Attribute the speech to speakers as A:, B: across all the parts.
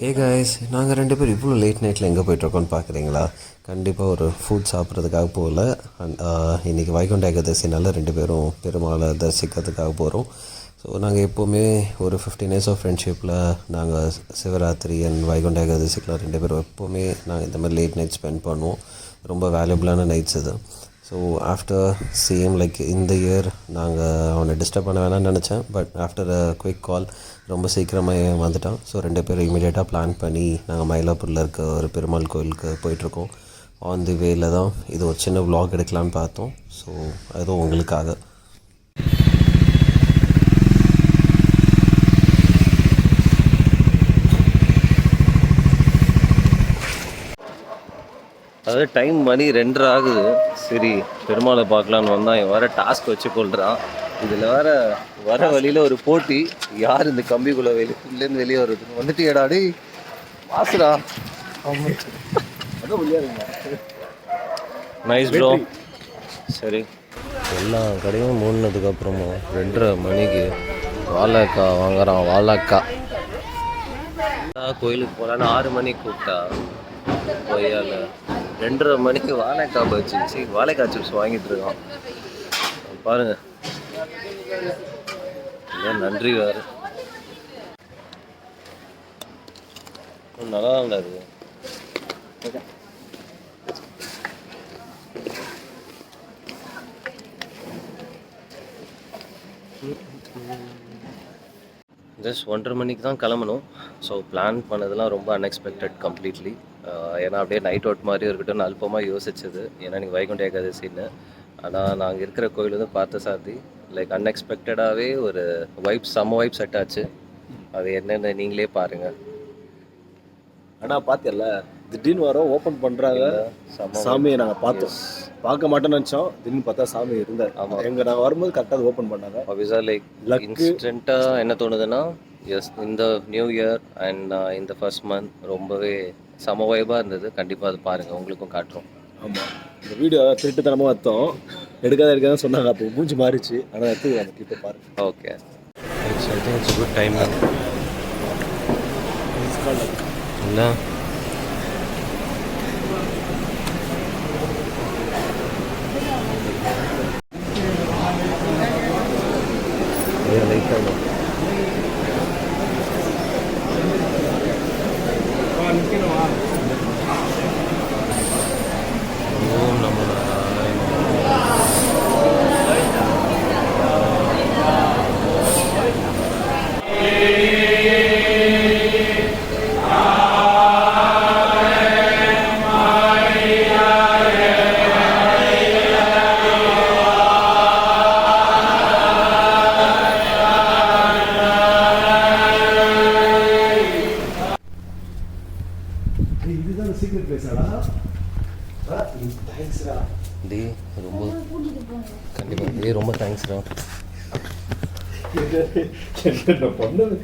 A: ஏ guys நாங்கள் ரெண்டு பேரும் இவ்வளோ லேட் நைட்டில் எங்கே போயிட்டுருக்கோம்னு பார்க்குறீங்களா கண்டிப்பாக ஒரு ஃபுட் சாப்பிட்றதுக்காக போகல. அண்ட் இன்றைக்கி வைகுண்ட ஏகாதசினால் ரெண்டு பேரும் பெருமாளை தரிசிக்கிறதுக்காக போகிறோம் ஸோ நாங்கள் எப்போவுமே ஒரு ஃபிஃப்டீன் இயர்ஸ் ஆஃப் ஃப்ரெண்ட்ஷிப்பில் நாங்கள் சிவராத்திரி அண்ட் வைகுண்ட ஏகாதசிக்கெலாம் ரெண்டு பேரும் எப்போவுமே நாங்கள் இந்த மாதிரி லேட் நைட் ஸ்பெண்ட் பண்ணுவோம். ரொம்ப வேல்யூபிளான நைட்ஸ் இது. ஸோ ஆஃப்டர் சேம் லைக் இந்த இயர் நாங்கள் அவனை டிஸ்டர்ப் பண்ண வேணாம்னு நினச்சேன். But after a quick call ரொம்ப சீக்கிரமாக வந்துட்டான். ஸோ ரெண்டு பேரும் இமீடியட்டாக பிளான் பண்ணி நாங்கள் மயிலாப்பூரில் இருக்க ஒரு பெருமாள் கோயிலுக்கு போயிட்டுருக்கோம். ஆன் தி வேயில் தான் இது ஒரு சின்ன vlog எடுக்கலான்னு பார்த்தோம். ஸோ அதுவும் உங்களுக்காக.
B: அதாவது டைம் மணி ரெண்டரை ஆகுது. சரி பெருமாளை பார்க்கலான்னு வந்தான். இவன் வேற டாஸ்க் வச்சு கொள்றான் இதில் வேற வர வழியில் ஒரு போட்டி. யார் இந்த கம்பிக்குள்ள வெளி உள்ளேருந்து வெளியே வருது வந்துட்டு ஏடாடி மாசுடா நைஸ் ப்ரோ சரி. எல்லா கடையும் மூடினதுக்கப்புறமும் ரெண்டரை மணிக்கு வாழைக்காய் வாங்குறான் வாழைக்காய் கோயிலுக்கு போகலான்னு ஆறு மணிக்கு கூப்பிட்டா. கொய்யால ரெண்டரை மணிக்கு வாழைக்காய் பஜ்ஜி சரி வாழைக்காய் சிப்ஸ் வாங்கிட்டு இருக்கோம். பாருங்க. நன்றி வேறு. நல்லா தான் இருக்கு ஜஸ்ட் ஒன்றரை மணிக்கு தான் கிளம்பணும். ஸோ பிளான் பண்ணதெல்லாம் ரொம்ப அன்எக்ஸ்பெக்டட் கம்ப்ளீட்லி uh, ஏன்னா அப்படியே நைட் அவுட் மாதிரி இருக்கட்டும் அல்பமாக யோசிச்சது. ஏன்னா நீங்கள் வைகுண்ட ஏகாதசின்னு. ஆனால் நாங்கள் இருக்கிற கோயில் வந்து பார்த்த சாத்தி லைக் அன்எக்ஸ்பெக்டடாகவே ஒரு வைப் செம்ம வைப் செட் ஆச்சு. அது என்னென்னு நீங்களே பாருங்கள்
C: ஆனால் பார்த்தியல்ல திடீர்னு வரோம் ஓபன் பண்றாங்க.
B: செம்ம
C: சாமியை நாங்க பார்த்தோம். பார்க்க மாட்டோம்னு நினைச்சோம். திடீர்னு பார்த்தா சாமி இருந்தார்.
B: ஆமா.
C: எங்க நாங்க வரும்போது கரெக்டாக ஓபன் பண்ணாங்க.
B: ஆப்வியஸாக லைக். இன்ஸ்டண்ட்டாக என்ன தோணுதுன்னா எஸ் இந்த நியூ இயர் அண்ட் இந்த ஃபர்ஸ்ட் மந்த் ரொம்பவே செம வைபாக இருந்தது. கண்டிப்பாக அது பாருங்கள் உங்களுக்கும் காட்டுறோம்
C: ஆமா. இந்த வீடியோ திருட்டுத்தனமா எடுத்தோம் எடுக்காத எடுக்காத சொன்னாங்க. அப்போ மூஞ்சி மாறிச்சு. ஆனா எடுத்துக்கலாம் அந்த கிட்ட பாருங்க.
B: Okay it's I think it's good time Ayan,
C: later mo. Ano kinawa?
B: டி. ரொம்ப கண்டிப்பாக டி ரொம்ப தேங்க்ஸ்டா
C: என்ன பண்ணது?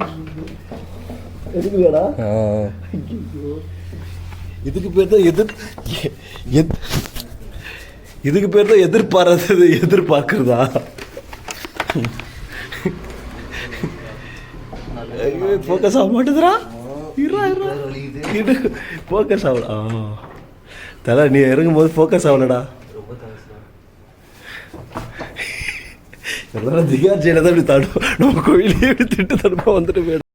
C: எதுக்குடா இதுக்கு பேர் தான் எதிர் இதுக்கு பேர் தான் எதிர்பாராதது எதிர்பார்க்கறதா? ஃபோக்கஸ் ஆக மாட்டேதுரா இருடா இருடா. இது. ஃபோக்கஸ் ஆகல ஆ. தலை நீ இறங்கும் போது ஃபோக்கஸ் ஆகலடா
B: ரொம்ப
C: எல்லாரும் திகார் ஜெயில தான் இப்படி தாடுவோம் நம்ம கோயிலே இப்படி திட்டு தடுப்பா வந்துட்டு போயிடும்.